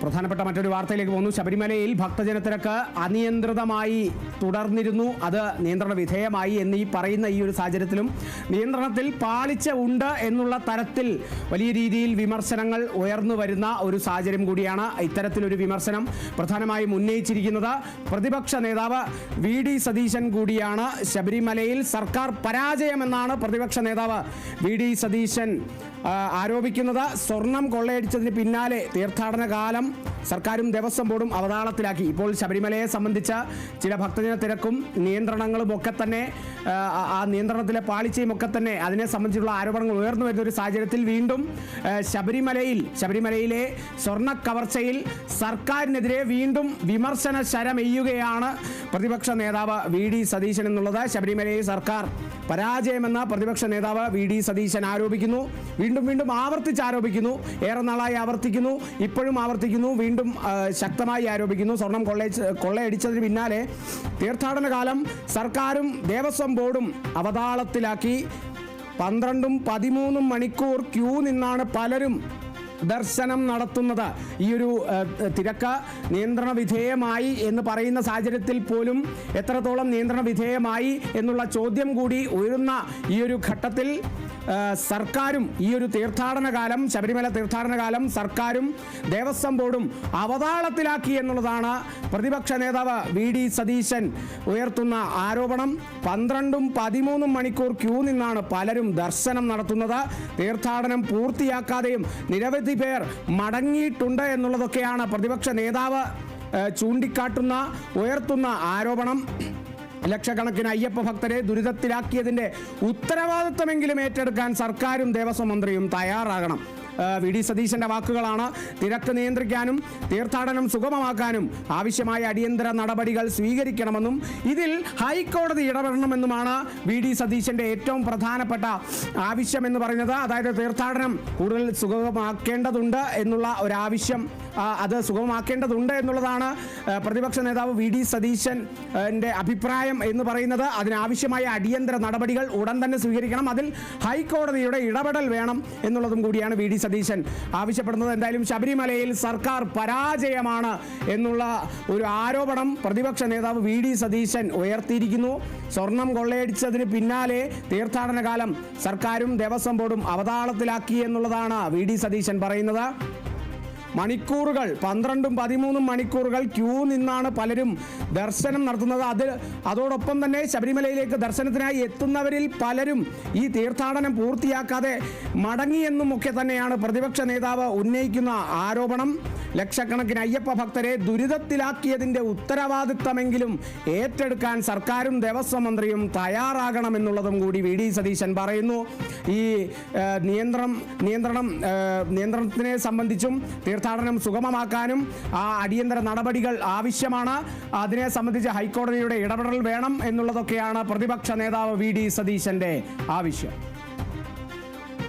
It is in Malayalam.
പ്രധാനപ്പെട്ട മറ്റൊരു വാർത്തയിലേക്ക് പോകുന്നു. ശബരിമലയിൽ ഭക്തജനത്തിരക്ക് അനിയന്ത്രിതമായി തുടർന്നിരുന്നു. അത് നിയന്ത്രണ വിധേയമായി എന്ന് ഈ പറയുന്ന ഈ ഒരു സാഹചര്യത്തിലും നിയന്ത്രണത്തിൽ പാളിച്ച ഉണ്ട് എന്നുള്ള തരത്തിൽ വലിയ രീതിയിൽ വിമർശനങ്ങൾ ഉയർന്നു വരുന്ന ഒരു സാഹചര്യം കൂടിയാണ് ഇത്തരത്തിലൊരു വിമർശനം പ്രധാനമായും ഉന്നയിച്ചിരിക്കുന്നത്. പ്രതിപക്ഷ നേതാവ് വി ഡി സതീശൻ കൂടിയാണ് ശബരിമലയിൽ സർക്കാർ പരാജയമെന്നാണ് പ്രതിപക്ഷ നേതാവ് വി ഡി സതീശൻ ആരോപിക്കുന്നത് സ്വർണം കൊള്ളയടിച്ചതിന് പിന്നാലെ തീർത്ഥാടന കാലം സർക്കാരും ദേവസ്വം ബോർഡും അവതാളത്തിലാക്കി. ഇപ്പോൾ ശബരിമലയെ സംബന്ധിച്ച ചില ഭക്തജന തിരക്കും നിയന്ത്രണങ്ങളും ഒക്കെ തന്നെ ആ, നിയന്ത്രണത്തിലെ പാളിച്ചയും ഒക്കെ തന്നെ അതിനെ സംബന്ധിച്ചുള്ള ആരോപണങ്ങൾ ഉയർന്നു വരുന്ന ഒരു സാഹചര്യത്തിൽ വീണ്ടും ശബരിമലയിൽ ശബരിമലയിലെ സ്വർണ കവർച്ചയിൽ സർക്കാരിനെതിരെ വീണ്ടും വിമർശന ശരമെയ്യുകയാണ് പ്രതിപക്ഷ നേതാവ് വി ഡി സതീശൻ എന്നുള്ളത്. ശബരിമലയിൽ സർക്കാർ പരാജയമെന്ന് പ്രതിപക്ഷ നേതാവ് വി ഡി സതീശൻ ആരോപിക്കുന്നു. വീണ്ടും വീണ്ടും ആവർത്തിച്ച് ആരോപിക്കുന്നു. ഏറെ നാളായി ആവർത്തിക്കുന്നു. ഇപ്പോഴും ആവർത്തിക്കുന്നു. വീണ്ടും ശക്തമായി ആരോപിക്കുന്നു. സ്വർണം കൊള്ളയച്ച് കൊള്ളയടിച്ചതിന് പിന്നാലെ തീർത്ഥാടന കാലം സർക്കാരും ദേവസ്വം ബോർഡും അവതാളത്തിലാക്കി. പന്ത്രണ്ടും പതിമൂന്നും മണിക്കൂർ ക്യൂ നിന്നാണ് പലരും ദർശനം നടത്തുന്നത്. ഈ ഒരു തിരക്ക് നിയന്ത്രണ വിധേയമായി എന്ന് പറയുന്ന സാഹചര്യത്തിൽ പോലും എത്രത്തോളം നിയന്ത്രണ വിധേയമായി എന്നുള്ള ചോദ്യം കൂടി ഉയരുന്ന ഈ ഒരു ഘട്ടത്തിൽ സർക്കാരും ഈ ഒരു തീർത്ഥാടന കാലം ശബരിമല തീർത്ഥാടന കാലം സർക്കാരും ദേവസ്വം ബോർഡും അവതാളത്തിലാക്കി എന്നുള്ളതാണ് പ്രതിപക്ഷ നേതാവ് വി ഡി സതീശൻ ഉയർത്തുന്ന ആരോപണം. പന്ത്രണ്ടും പതിമൂന്നും മണിക്കൂർ ക്യൂ നിന്നാണ് പലരും ദർശനം നടത്തുന്നത്. തീർത്ഥാടനം പൂർത്തിയാക്കാതെയും നിരവധി പേർ മടങ്ങിയിട്ടുണ്ട് എന്നുള്ളതൊക്കെയാണ് പ്രതിപക്ഷ നേതാവ് ചൂണ്ടിക്കാട്ടുന്ന ഉയർത്തുന്ന ആരോപണം. ലക്ഷക്കണക്കിന് അയ്യപ്പ ഭക്തരെ ദുരിതത്തിലാക്കിയതിന്റെ ഉത്തരവാദിത്തമെങ്കിലും ഏറ്റെടുക്കാൻ സർക്കാരും ദേവസ്വം മന്ത്രിയും തയ്യാറാകണം. വി ഡി സതീശന്റെ വാക്കുകളാണ്. തിരക്ക് നിയന്ത്രിക്കാനും തീർത്ഥാടനം സുഗമമാക്കാനും ആവശ്യമായ അടിയന്തര നടപടികൾ സ്വീകരിക്കണമെന്നും ഇതിൽ ഹൈക്കോടതി ഇടപെടണമെന്നുമാണ് വി ഡി സതീശന്റെ ഏറ്റവും പ്രധാനപ്പെട്ട ആവശ്യം എന്ന് പറയുന്നത്. അതായത് തീർത്ഥാടനം കൂടുതൽ സുഗമമാക്കേണ്ടതുണ്ട് എന്നുള്ള ഒരാവശ്യം അത് സുഗമമാക്കേണ്ടതുണ്ട് എന്നുള്ളതാണ് പ്രതിപക്ഷ നേതാവ് വി ഡി സതീശന്റെ അഭിപ്രായം എന്ന് പറയുന്നത്. അതിനാവശ്യമായ അടിയന്തര നടപടികൾ ഉടൻ തന്നെ സ്വീകരിക്കണം. അതിൽ ഹൈക്കോടതിയുടെ ഇടപെടൽ വേണം എന്നുള്ളതും കൂടിയാണ് വി ഡി സതീശൻ ആവശ്യപ്പെടുന്നത്. എന്തായാലും ശബരിമലയിൽ സർക്കാർ പരാജയമാണ് എന്നുള്ള ഒരു ആരോപണം പ്രതിപക്ഷ നേതാവ് വി ഡി സതീശൻ ഉയർത്തിയിരിക്കുന്നു. സ്വർണം കൊള്ളയടിച്ചതിന് പിന്നാലെ തീർത്ഥാടന കാലം സർക്കാരും ദേവസ്വം ബോർഡും അവതാളത്തിലാക്കി എന്നുള്ളതാണ് വി ഡി സതീശൻ പറയുന്നത്. മണിക്കൂറുകൾ പന്ത്രണ്ടും പതിമൂന്നും മണിക്കൂറുകൾ ക്യൂ നിന്നാണ് പലരും ദർശനം നടത്തുന്നത്. അത് അതോടൊപ്പം തന്നെ ശബരിമലയിലേക്ക് ദർശനത്തിനായി എത്തുന്നവരിൽ പലരും ഈ തീർത്ഥാടനം പൂർത്തിയാക്കാതെ മടങ്ങിയെന്നും ഒക്കെ തന്നെയാണ് പ്രതിപക്ഷ നേതാവ് ഉന്നയിക്കുന്ന ആരോപണം. ലക്ഷക്കണക്കിന് അയ്യപ്പ ഭക്തരെ ദുരിതത്തിലാക്കിയതിന്റെ ഉത്തരവാദിത്തമെങ്കിലും ഏറ്റെടുക്കാൻ സർക്കാരും ദേവസ്വം മന്ത്രിയും തയ്യാറാകണമെന്നുള്ളതും കൂടി വി ഡി സതീശൻ പറയുന്നു. ഈ നിയന്ത്രണം നിയന്ത്രണം നിയന്ത്രണത്തിനെ സംബന്ധിച്ചും തീർത്ഥാടനം സുഗമമാക്കാനും ആ അടിയന്തര നടപടികൾ ആവശ്യമാണ്. അതിനെ സംബന്ധിച്ച് ഹൈക്കോടതിയുടെ ഇടപെടൽ വേണം എന്നുള്ളതൊക്കെയാണ് പ്രതിപക്ഷ നേതാവ് വി ഡി സതീശന്റെ ആവശ്യം.